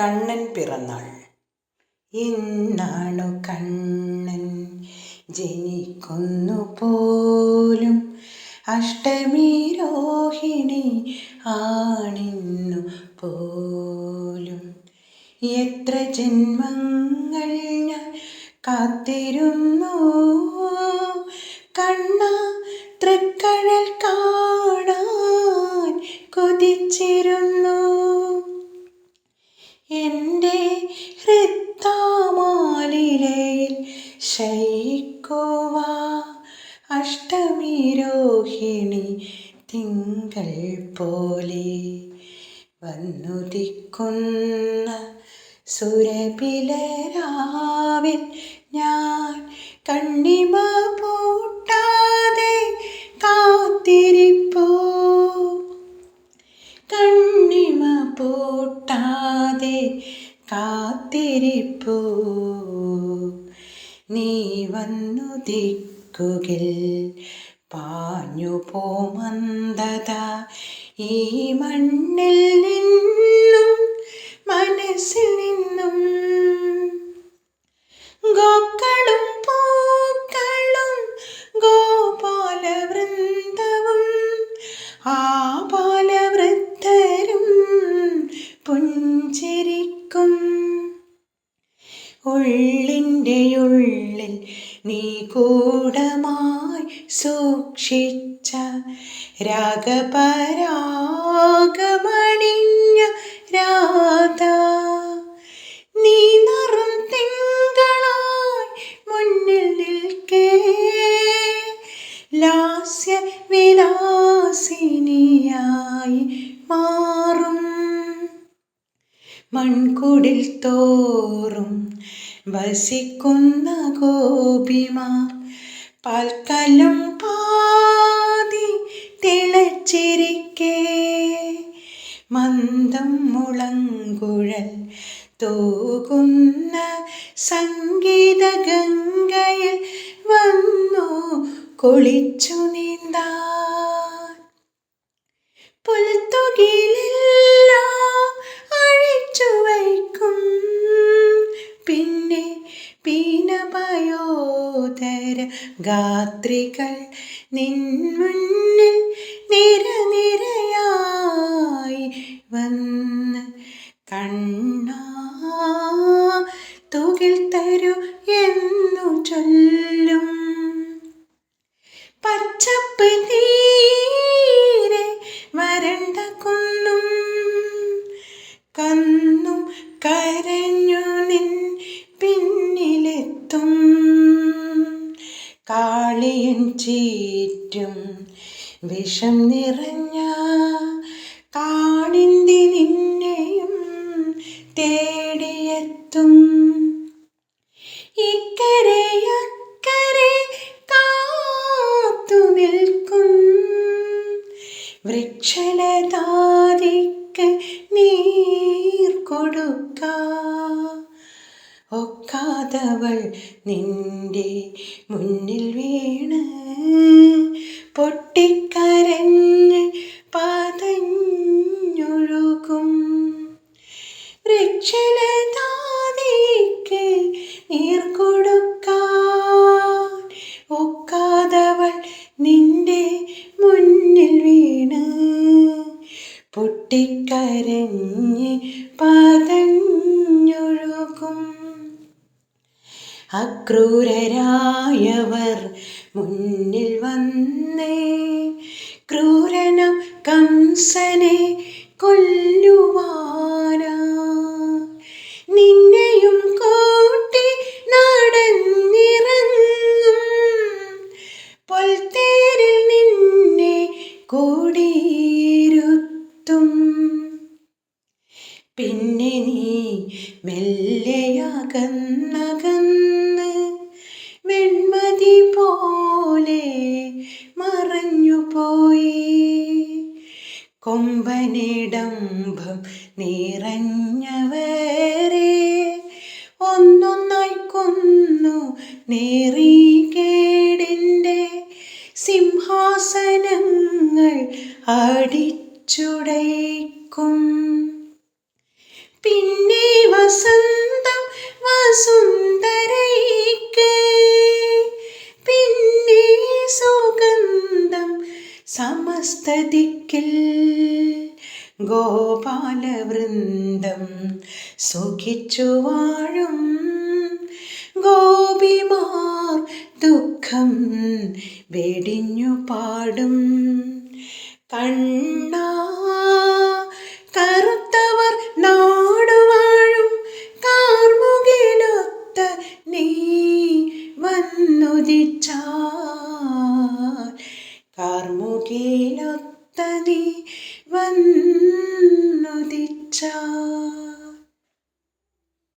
കണ്ണൻ പിറന്നാൾ. ഇന്നാണു കണ്ണൻ ജനിക്കുന്നു പോലും അഷ്ടമി രോഹിണി ആണിന്നു പോലും. എത്ര ജന്മങ്ങൾ ഞാൻ കാത്തിരുന്നു. കണ്ണ തൃക്കഴൽ കാണാൻ കൊതിച്ചിരുന്നു. എന്റെ ഹൃത്താമാലിലയിൽ ശയിക്കുവാ അഷ്ടമി രോഹിണി തിങ്കൾ പോലെ. വന്നുദിക്കുന്ന സുരപിലരാവിൽ ഞാൻ കണ്ണിമ പൂട്ടാതെ നീ വന്നു ദിക്കുകിൽ പാഞ്ഞു പോമന്ദത ഈ മണ്ണിൽ നിന്നും മനസ്സിൽ നിന്നും ഗോക്കളും പൂക്കളും ഗോപാലവൃന്ദവും ആപാലവൃദ്ധരും ഉള്ളിൽ നീ കൂടമായി സൂക്ഷിച്ച രാഗപരാഗമണിഞ്ഞ രാധ. നീ നറും തിങ്കളായി മുന്നിൽ നിൽക്കേ. ലാസ്യ വിലാസിനിയായി മാറും. മൺകുടിൽ തോറും വസിക്കുന്ന ഗോപിമാർ പാൽക്കലം പാതി തിളച്ചിരിക്കേ. മന്ദം മുളങ്കുഴൽ തൂകുന്ന സംഗീത ഗംഗയിൽ വന്നു കുളിച്ചു നീന്താൻ. പുൽത്തുകിലെല്ലാം ഗാത്രികൾ നിൻ മുന്നിൽ നിര കാളിയൻ ചീറ്റും വിഷം നിറഞ്ഞ കാണിന്തി നിന്നെയും തേടിയെത്തും. ഇക്കരെ അക്കരെ കാത്തു നിൽക്കും. വൃക്ഷലതാതിക്ക് നീർ കൊടുക്ക. ഒക്കാതവൾ നിന്റെ മുന്നിൽ വീണ്. പൊട്ടിക്കരഞ്ഞ് പതഞ്ഞൊഴുകും. വൃക്ഷലതാദിക്ക് നീർ കൊടുക്കാൻ. ഒക്കാതവൾ നിന്റെ മുന്നിൽ വീണ്. പൊട്ടിക്കരഞ്ഞ് പതഞ്ഞൊഴുകും. അക്രൂരരായവർ മുന്നിൽ വന്നേ. ക്രൂരനം കംസനെ കൊല്ലുവാനാ. നിന്നെയും കൂട്ടി നടന്നിറങ്ങും. പൊൽത്തേരിൽ നിന്നെ കൂടിയിരുത്തും. പിന്നെ നീ മെല്ലെയകന്നകന്ന് കൊമ്പനിടംഭം നിറഞ്ഞവരെ ഒന്നൊന്നായി കൊന്നു നേറികേടിന്റെ സിംഹാസനങ്ങൾ അടിച്ചുടയ്ക്കും. പിന്നെ വസന്തം വസുന്ധരയ്ക്ക് പിന്നെ സുഗന്ധം സമസ്തതിക്കില്ല ഗോപാലവൃന്ദം സുഖിച്ചു വാഴും. ഗോപിമാർ ദുഃഖം വെടിഞ്ഞു പാടും. കണ്ണാ